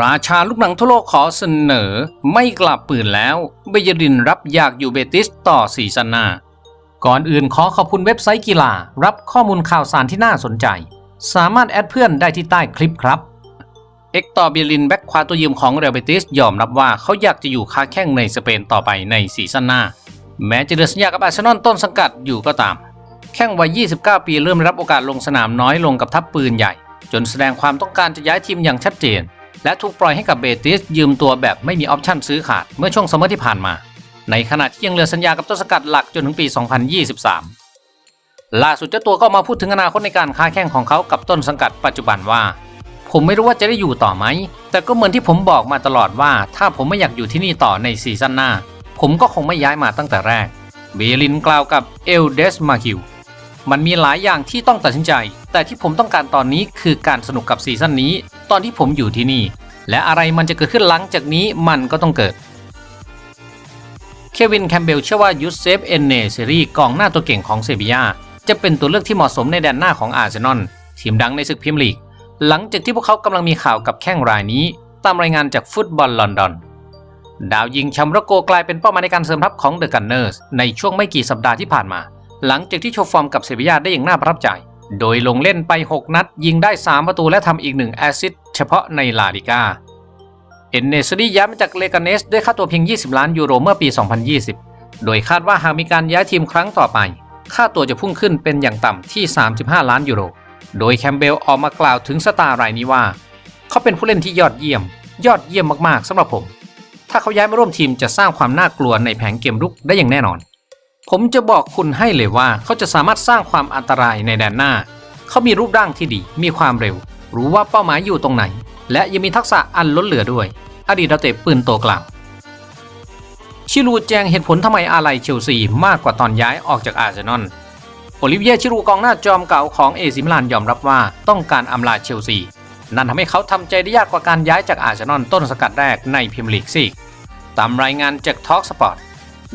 ราชาลูกหนังทั่วโลกขอเสนอ ไม่กลับปืนแล้ว เบยดินรับอยากอยู่เบติสต่อซีซันนา ก่อนอื่นขอขอบคุณเว็บไซต์กีฬา รับข้อมูลข่าวสารที่น่าสนใจ สามารถแอดเพื่อนได้ที่ใต้คลิปครับ เอ็กตอร์เบลินแบ็กควาตัวยืมของเรอัลเบติสยอมรับว่าเขาอยากจะอยู่ค้าแข้งในสเปนต่อไปในซีซั่นหน้า แม้จะเดือสัญญากับอาร์เซนอลต้นสังกัดอยู่ก็ตาม แข้งวัย 29 ปีเริ่มรับโอกาสลงสนามน้อยลงกับทัพปืนใหญ่ จนแสดงความต้องการจะย้ายทีมอย่างชัดเจน และถูกปล่อยให้กับเบติสยืมตัวแบบไม่มีออปชั่นซื้อขาดเมื่อช่วงซัมเมอร์ที่ผ่านมา ในขณะที่ยังเหลือสัญญากับต้นสังกัดหลักจนถึงปี 2023 ล่าสุดเจ้าตัวก็มาพูดถึงอนาคตในการค้าแข่งของเขากับต้นสังกัดปัจจุบันว่า ผมไม่รู้ว่าจะได้อยู่ต่อไหม แต่ก็เหมือนที่ผมบอกมาตลอดว่า ถ้าผมไม่อยากอยู่ที่นี่ต่อในซีซั่นหน้า ผมก็คงไม่ย้ายมาตั้งแต่แรกเบลินกล่าวกับเอลเดสมาคิว มันมีหลายอย่างที่ต้องตัดสินใจ แต่ที่ผมต้องการตอนนี้คือการสนุกกับซีซั่นนี้ ตอนที่ผมอยู่ที่นี่ และอะไรมันจะเกิดขึ้นหลังจากนี้มันก็ต้องเกิด เควินแคมเบลเชื่อว่ายูเซฟเอนเนเซรีกองหน้าตัวเก่งของเซบียาจะเป็นตัวเลือกที่เหมาะสมในแดนหน้าของอาร์เซนอลทีมดังในศึกพรีเมียร์ลีก หลังจากที่พวกเขากำลังมีข่าวกับแข้งรายนี้ ตามรายงานจากฟุตบอลลอนดอนดาวยิงชัมรโกกลายเป็นเป้าหมายในการเสริมทัพของเดอะกันเนอร์สในช่วงไม่กี่สัปดาห์ที่ผ่านมา หลังจากที่โชว์ฟอร์มกับเซบียาได้อย่างน่าประทับใจ โดยลงเล่นไป 6 นัด ยิงได้ 3 ประตูและทำอีก 1 แอซิสต์เฉพาะในลาลิกาเอนเนสรีย้ายมาจากเลกาเนสด้วยค่าตัวเพียง 20 ล้านยูโรเมื่อปี 2020 โดยคาดว่าหากมีการย้ายทีมครั้งต่อไป ค่าตัวจะพุ่งขึ้นเป็นอย่างต่ำที่ 35 ล้านยูโร โดยแคมเบลออกมากล่าวถึงสตาร์รายนี้ว่า เขาเป็นผู้เล่นที่ยอดเยี่ยม ยอดเยี่ยมมากๆสำหรับผม ถ้าเขาย้ายมาร่วมทีมจะสร้างความน่ากลัวในแผงเกมรุกได้อย่างแน่นอน ผมจะบอกคุณให้เลยว่าเขาจะสามารถสร้างความอันตรายในแดนหน้า เขามีรูปร่างที่ดี มีความเร็ว รู้ว่าเป้าหมายอยู่ตรงไหน และยังมีทักษะอันล้นเหลือด้วย อดีตดาวเตะปืนโตกล่าว ชิลูแจงเหตุผลทำไมอาลัยเชลซีมากกว่าตอนย้ายออกจากอาร์เซนอล โอลิเวียชิรูกองหน้าจอมเก่าของเอซิมิลานยอมรับว่าต้องการอำลาเชลซี นั่นทำให้เขาทำใจได้ยากกว่าการย้ายจากอาร์เซนอลต้นสกัดแรกในพรีเมียร์ลีกซีกตามรายงานจากทอ l k สปอร์ต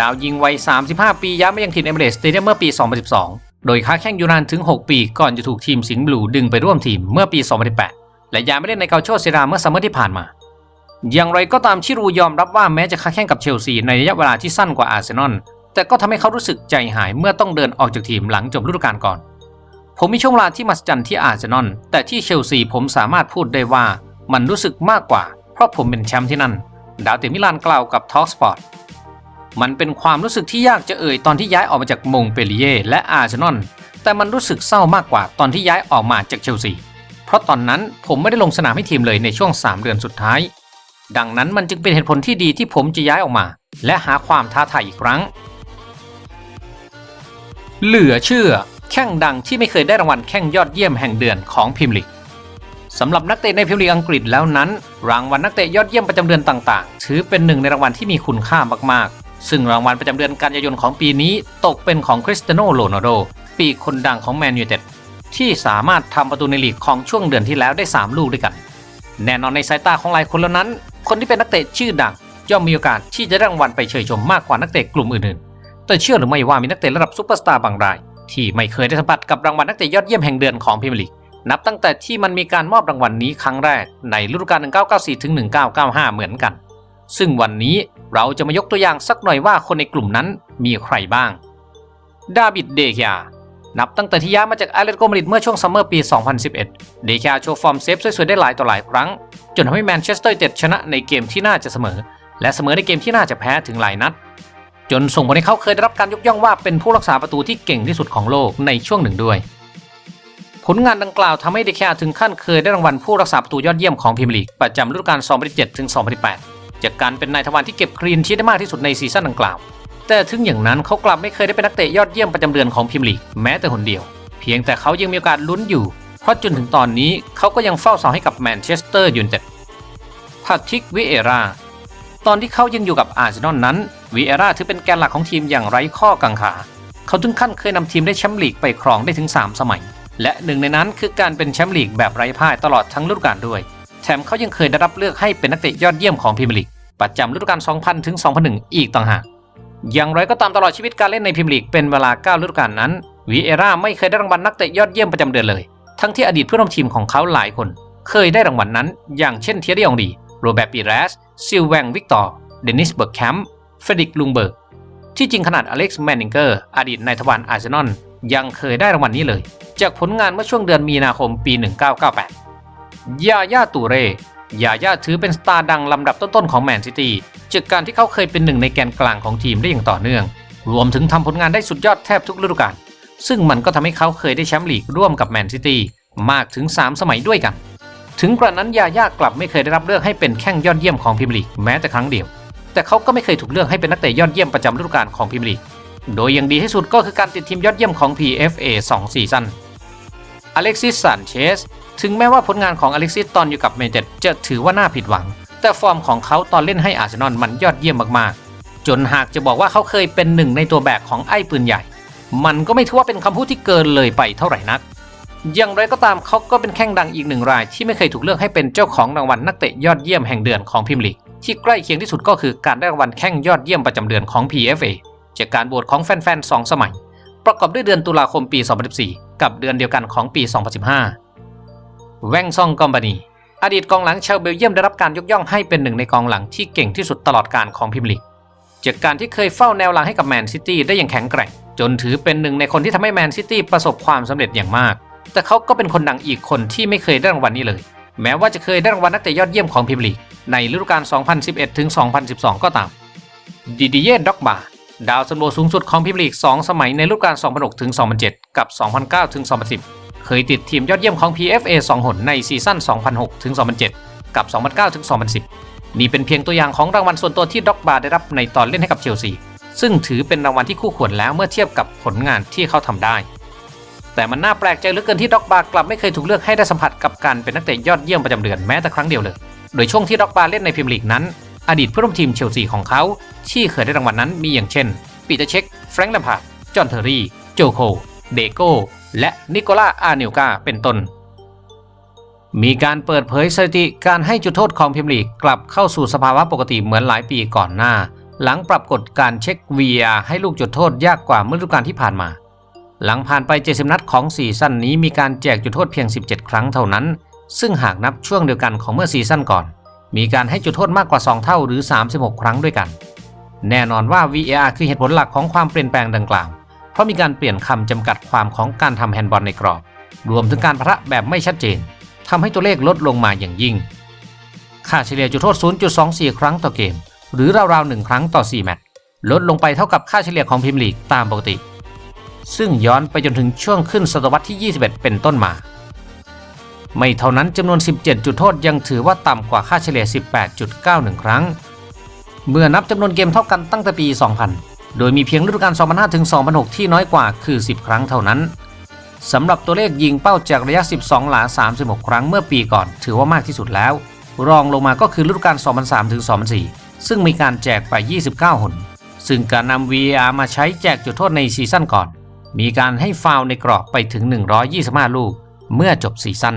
ดาวยิงวัย 35 ปีย้ายมายังทีมเอเมเรสสเตเดียมเมื่อปี 2012 โดยค้าแข่งยูนานถึง 6 ปี ก่อนจะถูกทีมสิงห์บลูดึงไปร่วมทีมเมื่อปี 2018 และย้ายมาเล่นในเกาโชเซราเมื่อซัมเมอร์ที่ผ่านมา อย่างไรก็ตามชิรูยอมรับว่าแม้จะค้าแข่งกับเชลซีในระยะเวลาที่สั้นกว่าอาร์เซนอล แต่ก็ทำให้เขารู้สึกใจหายเมื่อต้องเดินออกจากทีมหลังจบฤดูกาลก่อน ผมมีช่วงเวลาที่มหัศจรรย์ที่อาร์เซนอล แต่ที่เชลซีผมสามารถพูดได้ว่ามันรู้สึกมากกว่า เพราะผมเป็นแชมป์ที่นั่น ดาวเตมิลานกล่าวกับทอสปอร์ต มันเป็นความรู้สึกที่ยากจะเอ่ยตอนที่ย้ายออกมาจากมงเปลีเย่และอาร์เซนอลแต่มันรู้สึกเศร้ามากกว่าตอนที่ย้ายออกมาจากเชลซี เพราะตอนนั้นผมไม่ได้ลงสนามให้ทีมเลยในช่วง 3 เดือนสุดท้าย ดังนั้นมันจึงเป็นเหตุผลที่ดีที่ผมจะย้ายออกมา และหาความท้าทายอีกครั้ง เหลือเชื่อแข่งดังที่ไม่เคยได้รางวัลแข่งยอดเยี่ยมแห่งเดือนของพิมลีกสำหรับนักเตะในพิมลีกอังกฤษแล้วนั้น รางวัลนักเตะยอดเยี่ยมประจำเดือนต่าง ๆ ถือเป็นหนึ่งในรางวัลที่มีคุณค่ามาก ซึ่งรางวัลประจำเดือนกันยายนของปีนี้ตกเป็นของคริสเตียโนโรนัลโดปีกคนดังของแมนยูเต็ดที่สามารถทำประตูในลีกของช่วงเดือนที่แล้วได้ 3 ลูกด้วยกัน แน่นอนในสายตาของหลายคนแล้วนั้น คนที่เป็นนักเตะชื่อดังย่อมมีโอกาสที่จะได้รางวัลไปเชยชมมากกว่านักเตะกลุ่มอื่นๆ แต่เชื่อหรือไม่ว่ามีนักเตะระดับซุปเปอร์สตาร์บางราย ที่ไม่เคยได้สัมผัสกับรางวัลนักเตะยอดเยี่ยมแห่งเดือนของพรีเมียร์ลีกนับตั้งแต่ที่มันมีการมอบรางวัลนนี้ครั้งแรกในฤดูกาล1994-1995 เหมือนกัน ซึ่งวันนี้เราจะมายกตัวอย่างสักหน่อยว่าคนในกลุ่มนั้นมีใครบ้าง ดาบิดเดเคียนับตั้งแต่ที่ย้ายมาจากแอตเลติโกมาดริดเมื่อช่วงซัมเมอร์ปี 2011 เดเคียโชว์ฟอร์มเซฟสวยๆได้หลายต่อหลายครั้ง จนทำให้แมนเชสเตอร์ยูไนเต็ดชนะในเกมที่น่าจะเสมอ และเสมอในเกมที่น่าจะแพ้ถึงหลายนัด จนส่งผลให้เขาเคยได้รับการยกย่องว่าเป็นผู้รักษาประตูที่เก่งที่สุดของโลกในช่วงหนึ่งด้วยผลงานดังกล่าวทำให้เดค e าถึงขั้นเคยได้รางวัลผู้รักษาประตูยอดเยี่ยมของพรีเมียร์ลีกประจำฤดูกาล 2007ถึง 2008 จากการเป็นนายทวารที่เก็บคลีนชีทได้มากที่สุดในซีซั่นดังกล่าว แต่ถึงอย่างนั้นเขากลับไม่เคยได้เป็นนักเตะยอดเยี่ยมประจำเดือนของพรีเมียร์ลีกแม้แต่คนเดียว เพียงแต่เขายังมีโอกาสลุ้นอยู่ เพราะจนถึงตอนนี้เขาก็ยังเฝ้าเสาให้กับแมนเชสเตอร์ยูไนเต็ดพาทิกวิเอราตอนที่เขายังอยู่กับอาร์เซนอลนั้นวิเอราถือเป็นแกนหลักของทีมอย่างไร้ข้อกังขา เขาถึงขั้นเคยนำทีมได้แชมป์ลีกไปครองได้ถึง 3 สมัย และหนึ่งในนั้นคือการเป็นแชมป์ลีกแบบไร้พ่ายตลอดทั้งฤดูกาลด้วย แถมเขายังเคยได้รับเลือกให้เป็นนักเตะยอดเยี่ยมของพรีเมียร์ลีกประจำฤดูกาล 2000 ถึง 2001 อีกต่างหาก อย่างไรก็ตามตลอดชีวิตการเล่นในพรีเมียร์ลีกเป็นเวลา 9 ฤดูกาลนั้นวีเอราไม่เคยได้รางวัลนักเตะยอดเยี่ยมประจำเดือนเลย ทั้งที่อดีตเพื่อนร่วมทีมของเขาหลายคน เคยได้รางวัลนั้น อย่างเช่นเทียรี่องรีโรเบร์ตปีเรสซิลแวงวิกตอร์ เดนิสเบิร์กแคมป์ เฟรดิกลุงเบิร์ก ที่จริงขนาดอเล็กซ์แมนนิงเกอร์อดีตนายทวารอาร์เซนอลยังเคยได้รางวัลนี้เลย จากผลงานเมื่อช่วงเดือนมีนาคมปี 1998 ยาย่าตูเร่ยาย่าถือเป็นสตาร์ดังลำดับต้นๆของแมนซิตี้จากการที่เขาเคยเป็นหนึ่งในแกนกลางของทีมได้อย่างต่อเนื่อง รวมถึงทำผลงานได้สุดยอดแทบทุกฤดูกาลซึ่งมันก็ทำให้เขาเคยได้แชมป์ลีกร่วมกับแมนซิตี้มากถึง 3 สมัยด้วยกัน ถึงกระนั้นยาย่ากลับไม่เคยได้รับเลือกให้เป็นแข้งยอดเยี่ยมของพรีเมียร์ลีกแม้แต่ครั้งเดียว แต่เขาก็ไม่เคยถูกเลือกให้เป็นนักเตะยอดเยี่ยมประจำฤดูกาลของพรีเมียร์ลีกโดยอย่างดีที่สุดก็คือการติดทีมยอดเยี่ยมของ PFA 2ซีซั่น อเล็กซิสซานเชสถึงแม้ว่าผลงานของอเล็กซิสตอนอยู่กับเมเจตจะถือว่าน่าผิดหวัง แต่ฟอร์มของเขาตอนเล่นให้อาร์เซนอลมันยอดเยี่ยมมากๆ จนหากจะบอกว่าเขาเคยเป็นหนึ่งในตัวแบกของไอ้ปืนใหญ่ มันก็ไม่ถือว่าเป็นคำพูดที่เกินเลยไปเท่าไหร่นัก อย่างไรก็ตามเขาก็เป็นแข้งดังอีกหนึ่งรายที่ไม่เคยถูกเลือกให้เป็นเจ้าของรางวัลนักเตะยอดเยี่ยมแห่งเดือนของพรีเมียร์ลีกที่ใกล้เคียงที่สุดก็คือการได้รางวัลแข้งยอดเยี่ยมประจำเดือนของ PFA จากการโหวตของแฟนๆสองสมัย ประกอบด้วยเดือนตุลาคมปี 2014 กับเดือนเดียวกันของปี 2015 แวงซองกอมบานีอดีตกองหลังชาวเบลเยียมได้รับการยกย่องให้เป็นหนึ่งในกองหลังที่เก่งที่สุดตลอดการของพรีเมียร์ลีกจากการที่เคยเฝ้าแนวหลังให้กับแมนซิตี้ได้อย่างแข็งแกร่ง จนถือเป็นหนึ่งในคนที่ทำให้แมนซิตี้ประสบความสำเร็จอย่างมาก แต่เขาก็เป็นคนดังอีกคนที่ไม่เคยได้รางวัลนี้เลย แม้ว่าจะเคยได้รางวัลนักเตะยอดเยี่ยมของพรีเมียร์ลีกในฤดูกาล 2011ถึง2012 ก็ตามดิดิเย่ด็อกบา ดาวซันโวสูงสุดของพรีเมียร์ลีก 2 สมัยในฤดูกาล 2006ถึง2007 กับ 2009ถึง2010 เคยติดทีมยอดเยี่ยมของ PFA 2 หนในซีซั่น 2006ถึง2007 กับ 2009ถึง2010 นี่เป็นเพียงตัวอย่างของรางวัลส่วนตัวที่ด็อกบาได้รับในตอนเล่นให้กับเชลซี ซึ่งถือเป็นรางวัลที่คู่ควรแล้วเมื่อเทียบกับผลงานที่เขาทำได้ แต่มันน่าแปลกใจเหลือเกินที่ด็อกบากลับไม่เคยถูกเลือกให้ได้สัมผัสกับการเป็นนักเตะยอดเยี่ยมประจำเดือนแม้แต่ครั้งเดียวเลย โดยช่วงที่ด็อกบาเล่นในพรีเมียร์ลีกนั้น อดีตเพื่อนร่วมทีมเชลซีของเขา ที่เคยได้รางวัลนั้นมีอย่างเช่น ปีเตอร์เช็ค แฟรงค์แลมพาร์ดจอห์นเทอร์รี่ โจโค เดโก้ และนิโคล่าอาร์เนลกาเป็นต้น มีการเปิดเผยสถิติการให้จุดโทษของพรีเมียร์ลีกกลับเข้าสู่สภาวะปกติเหมือนหลายปีก่อนหน้า หลังปรับกฎการเช็ค VR ให้ลูกจุดโทษยากกว่าเมื่อฤดูกาลที่ผ่านมา หลังผ่านไป 70 นัดของซีซั่นนี้มีการแจกจุดโทษเพียง 17 ครั้งเท่านั้น ซึ่งหากนับช่วงเดียวกันของเมื่อซีซั่นก่อน มีการให้จุดโทษมากกว่า 2 เท่าหรือ 36 ครั้งด้วยกัน แน่นอนว่า VAR คือเหตุผลหลักของความเปลี่ยนแปลงดังกล่าว เพราะมีการเปลี่ยนคำจำกัดความของการทำแฮนด์บอลในกรอบ รวมถึงการพระแบบไม่ชัดเจนทำให้ตัวเลขลดลงมาอย่างยิ่ง ค่าเฉลี่ยจุดโทษ 0.24 ครั้งต่อเกม หรือราวๆ 1 ครั้งต่อ 4 แมตช์ ลดลงไปเท่ากับค่าเฉลี่ยของพรีเมียร์ลีกตามปกติ ซึ่งย้อนไปจนถึงช่วงขึ้นศตวรรษที่ 21 เป็นต้นมา ไม่เท่านั้นจำนวน 17 จุดโทษยังถือว่าต่ำกว่าค่าเฉลี่ย 18.91 ครั้ง เมื่อนับจำนวนเกมเท่ากันตั้งแต่ปี 2000 โดยมีเพียงฤดูกาล2005ถึง2006 ที่น้อยกว่าคือ 10 ครั้งเท่านั้นสำหรับตัวเลขยิงเป้าจากระยะ 12 หลา 36 ครั้งเมื่อปีก่อน ถือว่ามากที่สุดแล้ว รองลงมาก็คือฤดูกาล2003ถึง2004 ซึ่งมีการแจกไป 29 หน ซึ่งการนำ VAR มาใช้แจกจุดโทษในซีซั่นก่อน มีการให้ฟาวในกรอบไปถึง 125 ลูกเมื่อจบซีซั่น